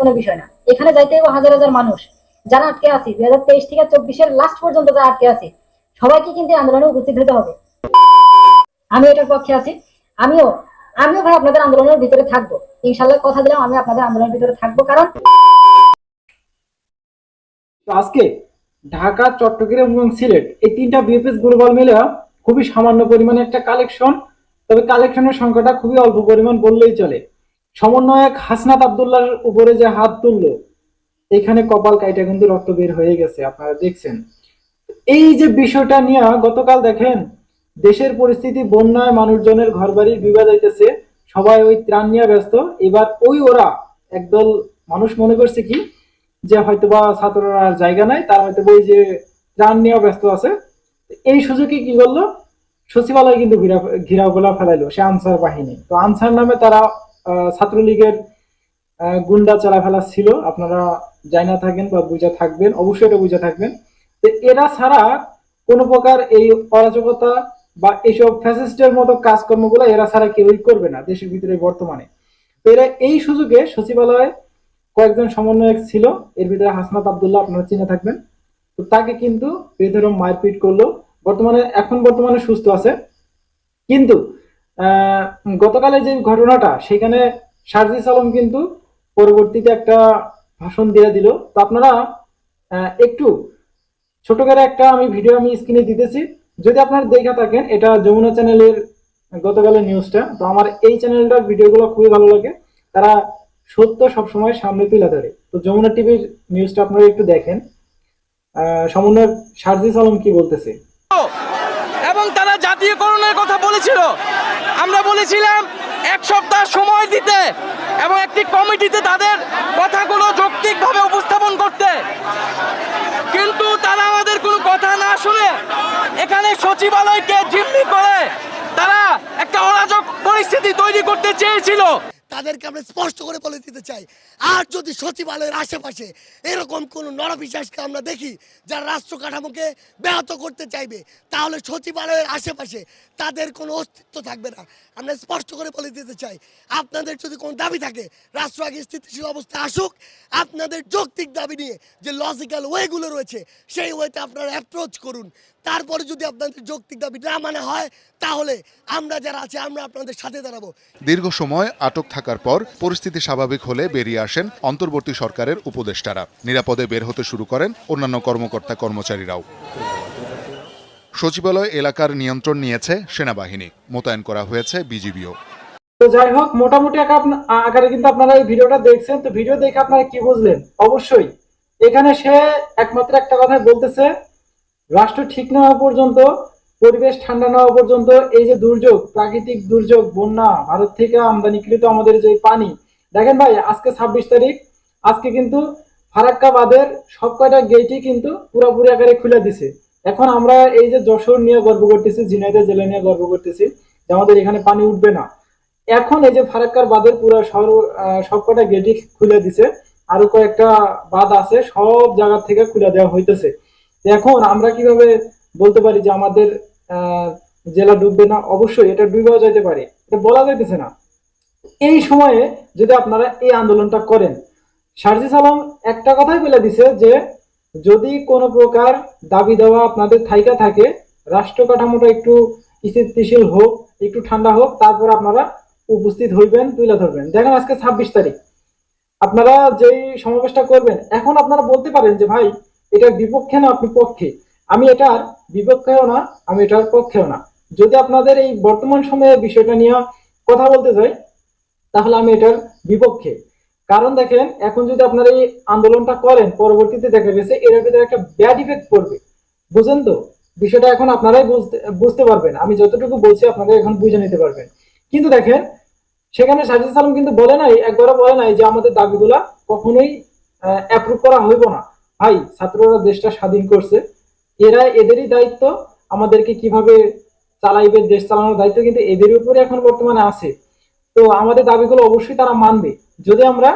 কোনো বিষয় না। এখানে যাইতে হবে হাজার হাজার মানুষ। যারা আটকে আছি দুই হাজার তেইশ থেকে চব্বিশের লাস্ট পর্যন্ত যারা আটকে আছি, সবাইকে কিন্তু আন্দোলনে উপস্থিত হতে হবে। আমি এটার পক্ষে আছি। আমিও আমিও ভাই আপনাদের আন্দোলনের ভিতরে থাকব। ইনশাল্লাহ কথা দিলাম, আমি আপনাদের আন্দোলনের ভিতরে থাকব, কারণ আজকে ঢাকা, চট্টগ্রাম এবং সিলেট এই তিনটা বিএফএস গ্লোবাল মিলে খুবই সামান্য পরিমাণে একটা কালেকশন তবে কালেকশনের সংখ্যাটা খুবই অল্প পরিমাণ বললেই চলে। সমন্বয়ক হাসনাত আবদুল্লাহর উপরে যে হাত তুললো, এখানে কপাল কাইটা কিন্তু রক্ত বের হয়ে গেছে, আপনারা দেখছেন। এই যে বিষয়টা নিয়ে গতকাল দেখেন, দেশের পরিস্থিতি, বন্যায় মানুষজনের ঘরবাড়ির বিবাদ হইতেছে সবাই ওই ত্রাণ নিয়ে ব্যস্ত। এবার ওই ওরা একদল মানুষ মনে করছে কি, যে হয়তোবা ছাত্ররা জায়গা নাই, তার হয়তো ওই যে ত্রাণ নিয়ে ব্যস্ত আছে। এই সুযোগে কি করল? সচিবালয় কিন্তু ঘিরা ঘিরাও গোলা ফেলাইলো, সে আনসার বাহিনী। তো আনসার নামে তারা ছাত্রলীগের গুন্ডা চালাফেলা ছিল। আপনারা যাই না থাকেন বা বুঝা থাকবেন, অবশ্যই এটা বুঝা থাকবেন। তো এরা ছাড়া কোনো প্রকার এই অরাজকতা বা এইসব ফ্যাসিস্টের মতো কাজকর্মগুলো এরা ছাড়া কেউই করবে না, দেশের ভিতরে বর্তমানে। তো এরা এই সুযোগে সচিবালয়ে কয়েকজন সমন্বয়ক ছিল। এর ভিতরে হাসনাত আবদুল্লাহ, আপনারা চিনে থাকবেন। তো তাকে কিন্তু বেধরম মারপিট করল। বর্তমানে, এখন বর্তমানে সুস্থ আছে। কিন্তু গতকালের যে ঘটনাটা সেখানে সার্জিস আলম কিন্তু পরবর্তীতে একটা ভাষণ দিয়ে দিল। তো আপনারা একটু ছোট করে একটা আমি ভিডিও আমি স্ক্রিনে দিতেছি। যদি আপনারা দেখে থাকেন এটা যমুনা চ্যানেলের গতকালের নিউজটা তো আমার এই চ্যানেলটার ভিডিওগুলো খুবই ভালো লাগে। তারা সত্য সবসময় সামনে তুলে ধরে। তো যমুনা টিভির নিউজটা আপনারা একটু দেখেন। আহ, সমন্বয়ক সার্জিস আলম কি বলতেছে? এবং তারা জাতীয়করণের কথা বলেছিল। আমরা বলেছিলাম এক সপ্তাহ সময় দিতে এবং একটি কমিটিতে তাদের কথাগুলো যৌক্তিকভাবে উপস্থাপন করতে কিন্তু তারা আমাদের কোনো কথা না শুনে এখানে সচিবালয়কে জিম্মি করে তারা একটা অরাজক পরিস্থিতি তৈরি করতে চেয়েছিল তাদেরকে আমরা স্পষ্ট করে বলে দিতে চাই। আর যদি সচিবালয়ের আশেপাশে এরকম কোনো নরবিশ্বাসকে আমরা দেখি, যারা রাষ্ট্র কাঠামোকে ব্যাহত করতে চাইবে, তাহলে সচিবালয়ের আশেপাশে তাদের কোনো অস্তিত্ব থাকবে না। আমরা স্পষ্ট করে বলে দিতে চাই, আপনাদের যদি কোনো দাবি থাকে, রাষ্ট্র আগে স্থিতিশীল অবস্থা আসুক, আপনাদের যৌক্তিক দাবি নিয়ে যে লজিক্যাল ওয়েগুলো রয়েছে, সেই ওয়েতে আপনারা অ্যাপ্রোচ করুন। তারপরে যদি আপনাদের যৌক্তিক দাবি না মানা হয়, তাহলে আমরা যারা আছে, আমরা আপনাদের সাথে দাঁড়াবো। দীর্ঘ সময় আটক থাকার পর পরিস্থিতি স্বাভাবিক হলে বেরিয়ে আসেন অন্তর্বর্তী সরকারের উপদেষ্টারা। নিরাপদে বের হতে শুরু করেন অন্যান্য কর্মকর্তা কর্মচারীরাও। সচিবালয় এলাকার নিয়ন্ত্রণ নিয়েছে সেনাবাহিনী। মোতায়েন করা হয়েছে বিজিবিও। তো যাই হোক, মোটামুটি আকারে কিন্তু আপনারা এই ভিডিওটা দেখছেন। তো ভিডিও দেখে আপনারা কি বুঝলেন? অবশ্যই, এখানে সে একমাত্র একটা কথা বলতেছে, রাষ্ট্র ঠিক না হওয়া পর্যন্ত পরিবেশ ঠান্ডা না হওয়া পর্যন্ত এই যে দুর্যোগ প্রাকৃতিক দুর্যোগ বন্যা ভারত থেকে আমদানিকৃত আমাদের যে পানি। দেখেন ভাই আজকে ছাব্বিশ তারিখ আজকে কিন্তু ফারাক্কা বাঁধের সব কয়টা গেটই কিন্তু পুরোপুরি আকারে খুলে দিছে। এখন আমরা এই যে যশোর নিয়ে গর্ব করতেছি ঝিনাইদহ জেলা নিয়ে গর্ব করতেছি যে আমাদের এখানে পানি উঠবে না। এখন এই যে ফারাক্কার বাঁধের পুরো শহর আহ, সবকটা গেটই খুলে দিছে আরও কয়েকটা বাঁধ আছে সব জায়গা থেকে খুলে দেওয়া হইতেছে। এখন আমরা কীভাবে বলতে পারি যে আমাদের জেলা ডুববে না, অবশ্যই এটা ডুবেও যাইতে পারে। এটা বলা যাইতেছে না। এই সময়ে যদি আপনারা এই আন্দোলনটা করেন সার্জিস আলম একটা কথাই বলে দিছে যে, যদি কোনো প্রকার দাবি দেওয়া আপনাদের থাইকা থাকে, রাষ্ট্র কাঠামোটা একটু স্থিতিশীল হোক, একটু ঠান্ডা হোক, তারপর আপনারা উপস্থিত হইবেন, তুলে ধরবেন। দেখেন আজকে ছাব্বিশ তারিখ। আপনারা যেই সমাবেশটা করবেন, এখন আপনারা বলতে পারেন যে, ভাই এটার বিপক্ষে না আপনি পক্ষে? আমি এটার বিপক্ষেও না, আমি এটার পক্ষেও না। যদি আপনাদের এই বর্তমান সময়ে বিষয়টা নিয়ে কথা বলতে চাই, তাহলে আমি এটার বিপক্ষে। কারণ দেখেন, এখন যদি আপনারা এই আন্দোলনটা করেন, পরবর্তীতে দেখা গেছে এটার ভিতরে একটা ব্যাড ইফেক্ট পড়বে। বুঝেন তো? বিষয়টা এখন আপনারাই বুঝতে বুঝতে পারবেন। আমি যতটুকু বলছি, আপনারা এখন বুঝে নিতে পারবেন। কিন্তু দেখেন, সেখানে সাজিদ সালাম কিন্তু বলে নাই, একবারও বলে নাই যে আমাদের দাবিগুলা কখনোই অ্যাপ্রুভ করা হইব না। ভাই, ছাত্ররা দেশটা স্বাধীন করছে। এরা এদেরই দায়িত্ব, আমাদেরকে কীভাবে চালাইবে, দেশ চালানোর দায়িত্ব কিন্তু এদের উপরে এখন বর্তমানে আছে। তো আমাদের দাবিগুলো অবশ্যই তারা মানবে। যদি আমরা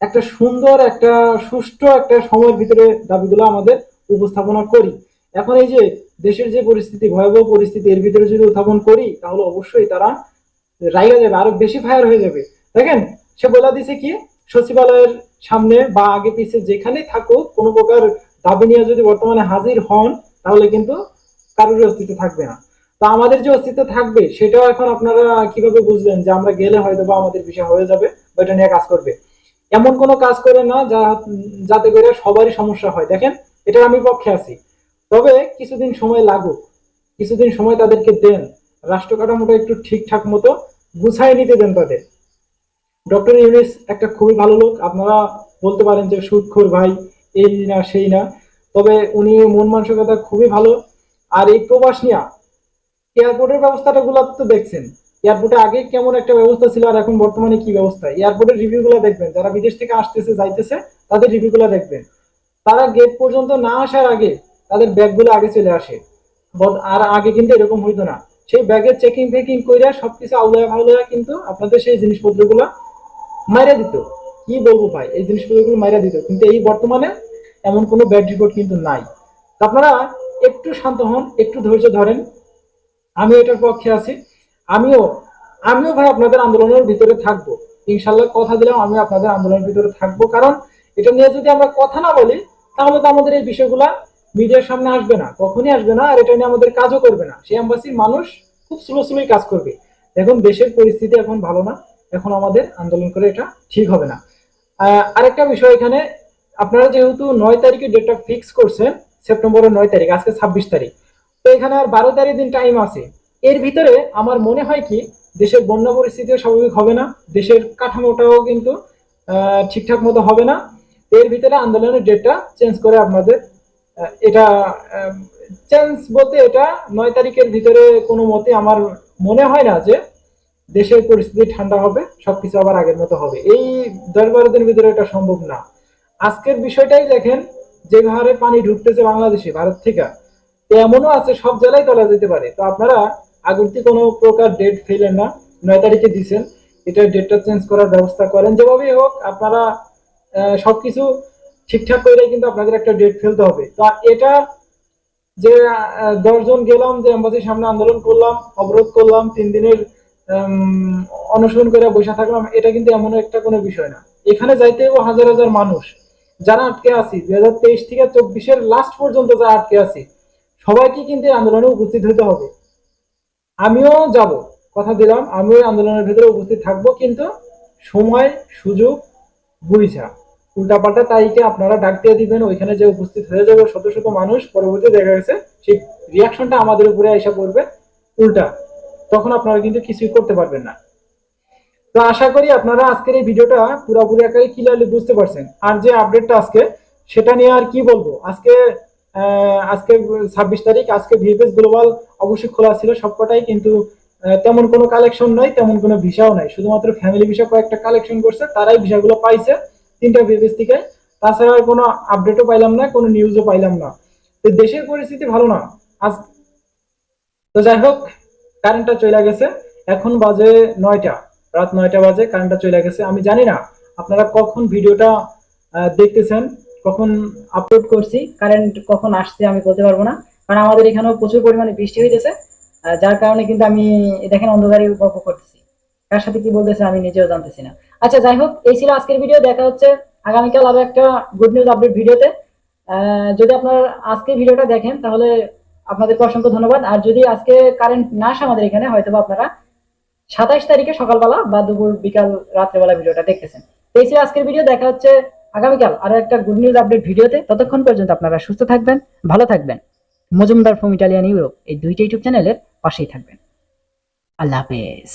একটা সুন্দর, একটা সুষ্ঠু, একটা সময়ের ভিতরে দাবিগুলো আমাদের উপস্থাপনা করি। এখন এই যে দেশের যে পরিস্থিতি, ভয়াবহ পরিস্থিতি, এর ভিতরে যদি উত্থাপন করি, তাহলে অবশ্যই তারা রাইগা যাবে, আরও বেশি ফায়ার হয়ে যাবে। দেখেন, সে বলা দিছে কি, সচিবালয়ের সামনে বা আগে পিছে যেখানেই থাকুক, কোনো প্রকার দাবি নিয়ে যদি বর্তমানে হাজির হন, তাহলে কিন্তু কারোর অস্তিত্ব থাকবে না। তো আমাদের যে অস্তিত্ব থাকবে, সেটাও এখন আপনারা কীভাবে বুঝবেন যে আমরা গেলে হয়তো বা আমাদের বিষয় হয়ে যাবে বা এটা নিয়ে কাজ করবে? এমন কোনো কাজ করে না যা, যাতে করে সবারই সমস্যা হয়। দেখেন এটা আমি পক্ষে আছি। তবে কিছুদিন সময় লাগুক, কিছুদিন সময় তাদেরকে দেন, রাষ্ট্র কাঠামোটা একটু ঠিকঠাক মতো গুছাই নিতে দেন তাদের। ডক্টর ইউনিস একটা খুবই ভালো লোক, আপনারা বলতে পারেন যে সুদখোর ভাই। এই না সেই না। তবে উনি মন মানসিকতা খুবই ভালো। আর এই প্রবাস নিয়া এয়ারপোর্টের ব্যবস্থাটা গুলো তো দেখছেন। এয়ারপোর্টে আগে কেমন একটা ব্যবস্থা ছিল আর এখন বর্তমানে কি ব্যবস্থা? এয়ারপোর্টের রিভিউ গুলো দেখবেন। যারা বিদেশ থেকে আসতেছে, যাইতেছে, তাদের রিভিউ গুলো দেখবেন। তারা গেট পর্যন্ত না আসার আগে তাদের ব্যাগগুলো আগে চলে আসে। আর আগে কিন্তু এরকম হইতো না। সেই ব্যাগের চেকিং ফেকিং কইরা সবকিছু আউলায় ফাউলায় কিন্তু আপনাদের সেই জিনিসপত্রগুলো মাইরা দিত। কি বলব ভাই? এই জিনিসপত্রগুলো মাইরা দিত কিন্তু এই বর্তমানে এমন কোনো ব্যাড রিপোর্ট কিন্তু নাই। আপনারা একটু শান্ত হন, একটু ধৈর্য ধরেন। আমি এটার পক্ষে আছি। আমিও আমিও ভাই আপনাদের আন্দোলনের ভিতরে থাকব। ইনশাল্লাহ কথা দিলাম, আমি আপনাদের আন্দোলনের ভিতরে থাকব। কারণ এটা নিয়ে যদি আমরা কথা না বলি, তাহলে তো আমাদের এই বিষয়গুলা মিডিয়ার সামনে আসবে না, কখনই আসবে না, আর এটা নিয়ে আমাদের কাজও করবে না। সেই অ্যাম্বাসির মানুষ খুব স্লো স্লোই কাজ করবে। এখন দেশের পরিস্থিতি এখন ভালো না। এখন আমাদের আন্দোলন করে এটা ঠিক হবে না। আরেকটা বিষয় এখানে, আপনারা যেহেতু নয় তারিখে ডেটটা ফিক্স করছেন সেপ্টেম্বরের নয় তারিখ, আজকে ছাব্বিশ তারিখ, তো এখানে আর বারো তারিখ দিন টাইম আছে। এর ভিতরে আমার মনে হয় কি, দেশের বন্যা পরিস্থিতিও স্বাভাবিক হবে না, দেশের কাঠামোটাও কিন্তু ঠিকঠাক মতো হবে না। এর ভিতরে আন্দোলনের ডেটটা চেঞ্জ করে আপনাদের এটা চেঞ্জ বলতে এটা নয় তারিখের ভিতরে কোনো মতে আমার মনে হয় না যে দেশের পরিস্থিতি ঠান্ডা হবে সবকিছু আবার আগের মতো হবে। এই দশ বারো দিনের ভিতরে এটা সম্ভব না। আজকের বিষয়টাই দেখেন যে হারে পানি ঢুকতেছে বাংলাদেশে ভারত থেকে। এমনও আছে সব জেলায় তোলা যেতে পারে। তো আপনারা আগরতি কোনো প্রকার ডেট ফেলেন না। নয় তারিখে দিছেন এটা ডেটটা চেঞ্জ করার ব্যবস্থা করেন। যেভাবেই হোক আপনারা আহ, সবকিছু ঠিকঠাক করে কিন্তু আপনাদের একটা ডেট ফেলতে হবে। তা এটা যে দশজন গেলাম যে এম্বাসির সামনে আন্দোলন করলাম অবরোধ করলাম তিন দিনের অনশন করে বসে থাকলাম, এটা কিন্তু এমন একটা কোনো বিষয় না। এখানে যাইতেও হাজার হাজার মানুষ, যারা আটকে আছি, দুই হাজার তেইশ থেকে চব্বিশের লাস্ট পর্যন্ত যারা আটকে আছি, সবাইকে কিন্তু আন্দোলনে উপস্থিত হতে হবে। আমিও যাব, কথা দিলাম, আমিও আন্দোলনের ভিতরে উপস্থিত থাকব, কিন্তু সময়, সুযোগ, বুঝা। উল্টাপাল্টা তাইকে আপনারা ডাক দিয়ে দিবেন, ওইখানে যে উপস্থিত হয়ে যাবে শত শত মানুষ, পরবর্তী দেখা গেছে, সেই রিয়াকশনটা আমাদের উপরে এসে পড়বে, উল্টা। তখন আপনারা কিন্তু কিছুই করতে পারবেন না। তো আশা করি আপনারা আজকের এই ভিডিওটা পুরোপুরি একাই ক্লিয়ারলি বুঝতে পারছেন। আর যে আপডেটটা আজকে, সেটা নিয়ে আর কি বলব? আজকে আজকে ছাব্বিশ তারিখ, আজকে ভিএফএস গ্লোবাল অবশ্যই খোলা ছিল সবকটাই, কিন্তু তেমন কোনো কালেকশন নাই, তেমন কোনো ভিসাও নাই। শুধুমাত্র ফ্যামিলি ভিসা কয়েকটা কালেকশন করছে, তারাই ভিসাগুলো পাইছে তিনটা ভিএফএস থেকে। তাছাড়া আর কোনো আপডেটও পাইলাম না, কোনো নিউজও পাইলাম না। তো দেশের পরিস্থিতি ভালো না। আজ তো যাই হোক কারেন্টটা চলে গেছে। এখন বাজে নয়টা রাত নয়টা বাজে কারেন্টটা চলে গেছে। আমি জানি না আপনারা কখন ভিডিওটা দেখতেছেন কখন আপলোড করছি কারেন্ট কখন আসছে আমি বলতে পারব না। কারণ আমাদের এখানেও প্রচুর পরিমাণে বৃষ্টি আহ, যার কারণে কিন্তু আমি দেখেন অন্ধকারে গল্প করতেছি। কার সাথে কি বলতেছে আমি নিজেও জানতেছি না। আচ্ছা যাই হোক এই ছিল আজকের ভিডিও। দেখা হচ্ছে আগামীকাল আরও একটা গুড নিউজ আপডেট ভিডিওতে। যদি আপনার আজকের ভিডিওটা দেখেন তাহলে আপনাদেরকে অসংখ্য ধন্যবাদ। আর যদি আজকে কারেন্ট না আসে আমাদের এখানে হয়তো আপনারা সাতাইশ তারিখে সকালবেলা বা দুপুর, বিকাল, রাত্রেবেলা ভিডিওটা দেখতেছেন। এই ছিল আজকের ভিডিও দেখা হচ্ছে আগামীকাল আরও একটা গুড নিউজ আপডেট ভিডিওতে। ততক্ষণ পর্যন্ত আপনারা সুস্থ থাকবেন, ভালো থাকবেন। মজুমদার ফ্রম ইটালিয়ান ইউরোপ এই দুইটা ইউটিউব চ্যানেলের পাশেই থাকবেন। আল্লাহ হাফেজ।